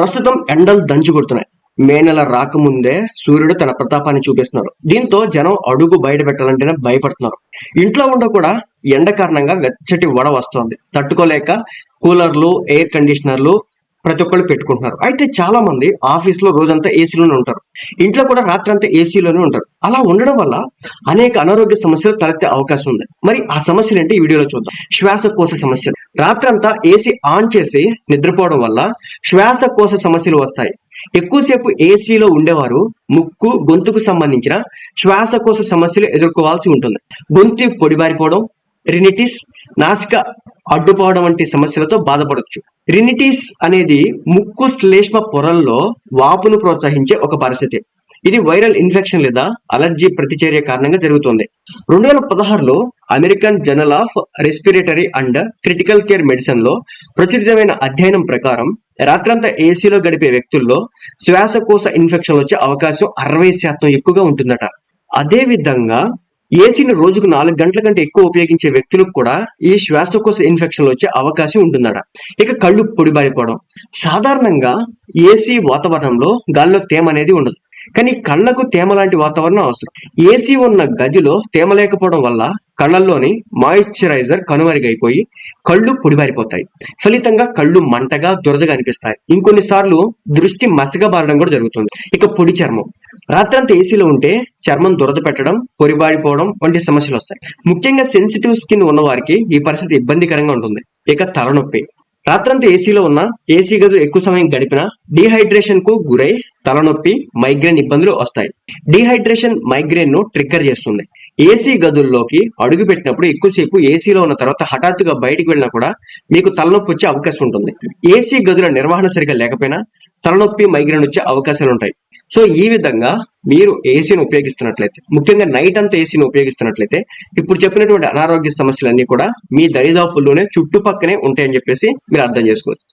ప్రస్తుతం ఎండలు దంచి కొడుతున్నాయి. మే నెల రాకముందే సూర్యుడు తన ప్రతాపాన్ని చూపిస్తున్నాడు. దీంతో జనం అడుగు బయట పెట్టాలంటేనే భయపడుతున్నారు. ఇంట్లో ఉండ కూడా ఎండ కారణంగా వెచ్చటి వడ వస్తోంది. తట్టుకోలేక కూలర్లు ఎయిర్ కండిషనర్లు ప్రతి ఒక్కళ్ళు పెట్టుకుంటున్నారు. అయితే చాలా మంది ఆఫీస్లో రోజంతా ఏసీలోనే ఉంటారు. ఇంట్లో కూడా రాత్రంతా ఏసీలోనే ఉంటారు. అలా ఉండడం వల్ల అనేక అనారోగ్య సమస్యలు తలెత్తే అవకాశం ఉంది. మరి ఆ సమస్యలు ఏంటి ఈ వీడియోలో చూద్దాం. శ్వాసకోశ సమస్యలు. రాత్రంతా ఏసీ ఆన్ చేసి నిద్రపోవడం వల్ల శ్వాసకోశ సమస్యలు వస్తాయి. ఎక్కువసేపు ఏసీలో ఉండేవారు ముక్కు గొంతుకు సంబంధించిన శ్వాసకోశ సమస్యలు ఎదుర్కోవాల్సి ఉంటుంది. గొంతు పొడిబారిపోవడం రినిటిస్ నాసిక అడ్డుపోవడం వంటి సమస్యలతో బాధపడవచ్చు రినిటిస్ అనేది ముక్కు శ్లేష్మ పొరల్లో వాపును ప్రోత్సహించే ఒక పరిస్థితి. ఇది వైరల్ ఇన్ఫెక్షన్ లేదా అలర్జీ ప్రతిచర్య కారణంగా జరుగుతుంది. రెండు వేల పదహారులో American journal of respiratory and critical care మెడిసిన్లో ప్రచురితమైన అధ్యయనం ప్రకారం రాత్రంతా ఏసీలో గడిపే వ్యక్తుల్లో శ్వాసకోశ ఇన్ఫెక్షన్ వచ్చే అవకాశం అరవై శాతం ఎక్కువగా ఉంటుందట. అదే విధంగా ఏసీని రోజుకు నాలుగు గంటల కంటే ఎక్కువ ఉపయోగించే వ్యక్తులకు కూడా ఈ శ్వాసకోశ ఇన్ఫెక్షన్ వచ్చే అవకాశం ఉంటుందట. ఇక కళ్ళు పొడిబారిపోవడం. సాధారణంగా ఏసీ వాతావరణంలో గాలిలో తేమ అనేది ఉండదు. కానీ కళ్ళకు తేమ లాంటి వాతావరణం అవసరం. ఏసీ ఉన్న గదిలో తేమ లేకపోవడం వల్ల కళ్ళల్లోని మాయిశ్చరైజర్ కనుమరుగైపోయి కళ్ళు పొడిబారిపోతాయి. ఫలితంగా కళ్ళు మంటగా దురదగా అనిపిస్తాయి. ఇంకొన్ని సార్లు దృష్టి మసగబారడం కూడా జరుగుతుంది. ఇక పొడి చర్మం. రాత్రంతా ఏసీలో ఉంటే చర్మం దురద పెట్టడం పొరిబారిపోవడం వంటి సమస్యలు వస్తాయి. ముఖ్యంగా సెన్సిటివ్ స్కిన్ ఉన్న వారికి ఈ పరిస్థితి ఇబ్బందికరంగా ఉంటుంది. ఇక తలనొప్పి. రాత్రంతా ఏసీలో ఉన్న ఏసీ గదులు ఎక్కువ సమయం గడిపిన డీహైడ్రేషన్కు గురై తలనొప్పి మైగ్రేన్ ఇబ్బందులు వస్తాయి. డీహైడ్రేషన్ మైగ్రేన్ను ట్రిగ్గర్ చేస్తుంది. ఏసీ గదుల్లోకి అడుగు పెట్టినప్పుడు ఎక్కువసేపు ఏసీలో ఉన్న తర్వాత హఠాత్తుగా బయటికి వెళ్ళినా కూడా మీకు తలనొప్పి వచ్చే అవకాశం ఉంటుంది. ఏసీ గదుల నిర్వహణ సరిగా లేకపోయినా తలనొప్పి మైగ్రేన్ వచ్చే అవకాశాలు ఉంటాయి. సో ఈ విధంగా మీరు ఏసీని ఉపయోగిస్తున్నట్లయితే ముఖ్యంగా నైట్ అంతా ఏసీని ఉపయోగిస్తున్నట్లయితే ఇప్పుడు చెప్పినటువంటి అనారోగ్య సమస్యలన్నీ కూడా మీ దరిదాపుల్లోనే చుట్టుపక్కనే ఉంటాయని చెప్పేసి మీరు అర్థం చేసుకోవచ్చు.